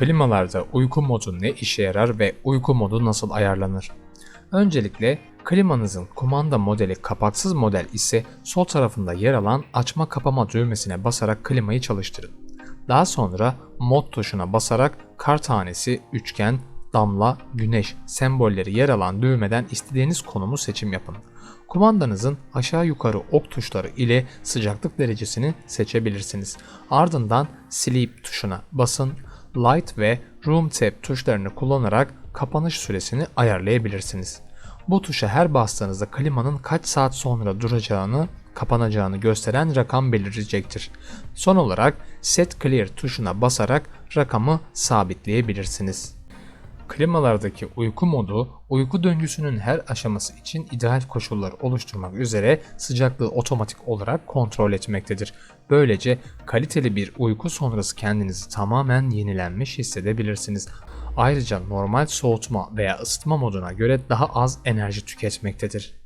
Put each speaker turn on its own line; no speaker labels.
Klimalarda uyku modu ne işe yarar ve uyku modu nasıl ayarlanır? Öncelikle klimanızın kumanda modeli kapaksız model ise sol tarafında yer alan açma kapama düğmesine basarak klimayı çalıştırın. Daha sonra mod tuşuna basarak kar tanesi, üçgen, damla, güneş sembolleri yer alan düğmeden istediğiniz konumu seçim yapın. Kumandanızın aşağı yukarı ok tuşları ile sıcaklık derecesini seçebilirsiniz. Ardından Sleep tuşuna basın. Light ve Room Tab tuşlarını kullanarak kapanış süresini ayarlayabilirsiniz. Bu tuşa her bastığınızda klimanın kaç saat sonra duracağını, kapanacağını gösteren rakam belirecektir. Son olarak Set Clear tuşuna basarak rakamı sabitleyebilirsiniz. Klimalardaki uyku modu, uyku döngüsünün her aşaması için ideal koşullar oluşturmak üzere sıcaklığı otomatik olarak kontrol etmektedir. Böylece kaliteli bir uyku sonrası kendinizi tamamen yenilenmiş hissedebilirsiniz. Ayrıca normal soğutma veya ısıtma moduna göre daha az enerji tüketmektedir.